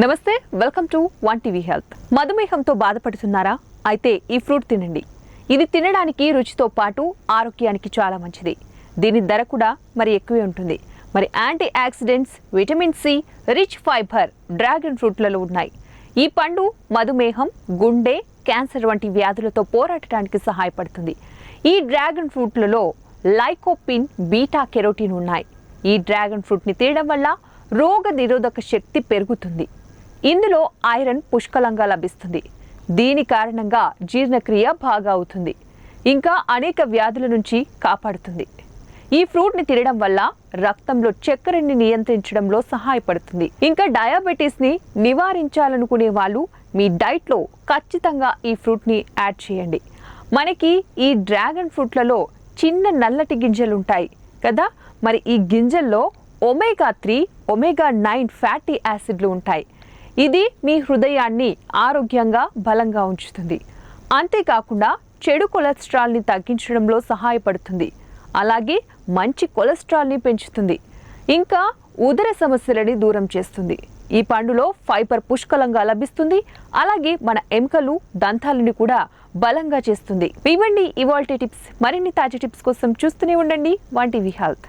నమస్తే welcome to one TV health మధుమేహంతో బాధపడుతున్నారా? అయితే ఈ ఫ్రూట్ తినండి. ఇది తినడానికి రుచితో పాటు ఆరోగ్యానికి చాలా మంచిది. దీని ధర కూడా మరి ఎక్కువే ఉంటుంది. మరి antioxidants vitamin C rich fibre dragon ఫ్రూట్లలో ఉన్నాయి. ఈ పండు మధుమేహం గుండె క్యాన్సర్ వంటి వ్యాధులతో పోరాడటానికి సహాయపడుతుంది. ఈ డ్రాగన్ ఫ్రూట్లలో లైకోపిన్ బీటా కెరోటిన్ ఉన్నాయి. ఈ డ్రాగన్ ఫ్రూట్ని తినడం వల్ల రోగ నిరోధక శక్తి పెరుగుతుంది. ఇందులో ఐరన్ పుష్కలంగా లభిస్తుంది. దీని కారణంగా జీర్ణక్రియ బాగా అవుతుంది. ఇంకా అనేక వ్యాధుల నుంచి కాపాడుతుంది. ఈ ఫ్రూట్ని తినడం వల్ల రక్తంలో చక్కెరని నియంత్రించడంలో సహాయపడుతుంది. ఇంకా డయాబెటీస్ని నివారించాలనుకునే వాళ్ళు మీ డైట్లో ఖచ్చితంగా ఈ ఫ్రూట్ని యాడ్ చేయండి. మనకి ఈ డ్రాగన్ ఫ్రూట్లలో చిన్న నల్లటి గింజలు ఉంటాయి కదా? మరి ఈ గింజల్లో omega three omega nine fatty యాసిడ్లు ఉంటాయి. ఇది మీ హృదయాన్ని ఆరోగ్యంగా బలంగా ఉంచుతుంది. అంతేకాకుండా చెడు కొలెస్ట్రాల్ని తగ్గించడంలో సహాయపడుతుంది. అలాగే మంచి కొలెస్ట్రాల్ని పెంచుతుంది. ఇంకా ఉదర సమస్యలని దూరం చేస్తుంది. ఈ పండులో ఫైబర్ పుష్కలంగా లభిస్తుంది. అలాగే మన ఎముకలు దంతాలని కూడా బలంగా చేస్తుంది. ఇవ్వండి ఇవాల్టి టిప్స్. మరిన్ని తాజా టిప్స్ కోసం చూస్తూనే ఉండండి. One health.